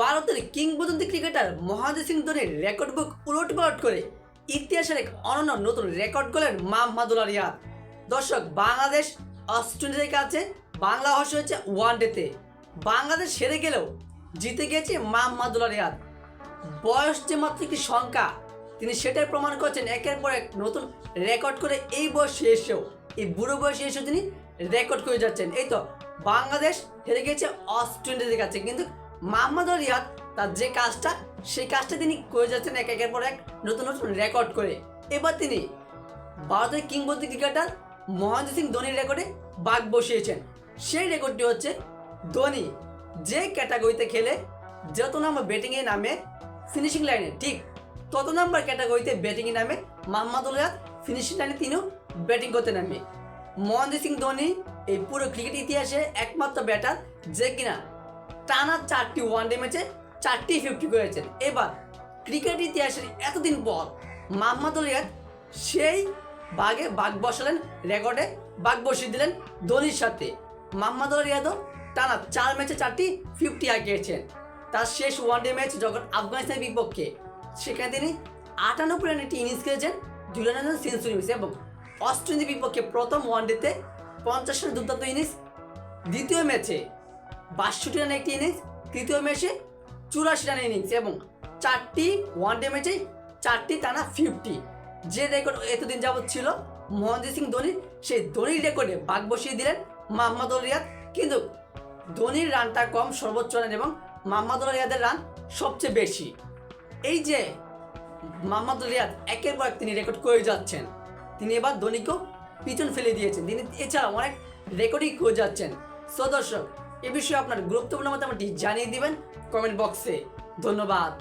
ভারতের কিংবদন্তি ক্রিকেটার মহেন্দ্র সিং ধোনির রেকর্ড বুক উলট পালট করে ইতিহাসের এক অনন্য নতুন রেকর্ড করলেন মাহমাদুল রিয়াদ দর্শক, বাংলাদেশ, অস্ট্রেলিয়ার কাছে বাংলা ভাষা হয়েছে ওয়ান ডেতে বাংলাদেশ সেরে গেলেও জিতে গিয়েছে মাহমাদুল রিয়াদ বয়স যে মাত্র একটি সংখ্যা, তিনি সেটাই প্রমাণ করছেন একের পর এক নতুন রেকর্ড করে এই বয়সে এসেও। এই বুড়ো বয়সে এসেও তিনি রেকর্ড করে যাচ্ছেন। এই তো, বাংলাদেশ হেরে গেছে অস্ট্রেলিয়ার কাছে। কিন্তু মাহমুদ রিয়াদ, তার যে কাজটা, সেই কাজটা তিনি করে যাচ্ছেন এক একের পর এক নতুন নতুন রেকর্ড করে। এবার তিনি ভারতের কিংবদন্তি ক্রিকেটার মহেন্দ্র সিং ধোনির রেকর্ডে বাঘ বসিয়েছেন। সেই রেকর্ডটি হচ্ছে ধোনি যে ক্যাটাগরিতে খেলে যত নম্বর ব্যাটিংয়ে নামে ফিনিশিং লাইনে ঠিক তত নম্বর ক্যাটাগরিতে ব্যাটিংয়ে নামে মোহাম্মদুল রিয়াদ ফিনিশিং লাইনে তিনিও ব্যাটিং করতে নামে। মহেন্দ্র সিং ধোনি এই পুরো ক্রিকেট ইতিহাসে একমাত্র ব্যাটার যে কিনা টানা চারটি ওয়ানডে ম্যাচে চারটি ফিফটি করেছেন। এবার ক্রিকেট ইতিহাসের এতদিন পর মোহাম্মদুল রিয়াদ সেই বাঘে বাঘ বসালেন রেকর্ডে বাঘ বসিয়ে দিলেন ধোনির সাথে। মোহাম্মদুল রিয়াদও টানা চার ম্যাচে চারটি ফিফটি আঁকিয়েছেন তার শেষ ওয়ানডে ম্যাচ যখন আফগানিস্তানের বিপক্ষে, সেখানে তিনি আটানব্বই রানের একটি ইনিংস খেলেছেন দুই রানের সেঞ্চুরি মিস এবং অস্ট্রেলিয়ার বিপক্ষে প্রথম ওয়ানডেতে পঞ্চাশ রানের দুর্দান্ত ইনিংস দ্বিতীয় ম্যাচে বাষট্টি রানের একটি ইনিংস তৃতীয় ম্যাচে চুরাশি রানের ইনিংস এবং চারটি ওয়ানডে ম্যাচে চারটি টানা ফিফটি যে রেকর্ড এতদিন যাবৎ ছিল মহেন্দ্র সিং ধোনির সেই ধোনির রেকর্ডে বাঘ বসিয়ে দিলেন মোহাম্মদ রিয়াদ। কিন্তু ধোনির রানটা কম সর্বোচ্চ রান এবং মোহাম্মদ রিয়াদের রান সবচেয়ে বেশি। এই যে মোহাম্মদ রিয়াদ একের পর এক তিনি রেকর্ড করে যাচ্ছেন, তিনি এবার ধোনিকেও পিছন ফেলে দিয়েছেন। তিনি এছাড়া অনেক রেকর্ডই করে যাচ্ছেন। সো দর্শক এ বিষয়ে আপনার গুরুত্বপূর্ণ মতামতটি জানিয়ে দিবেন কমেন্ট বক্সে। ধন্যবাদ।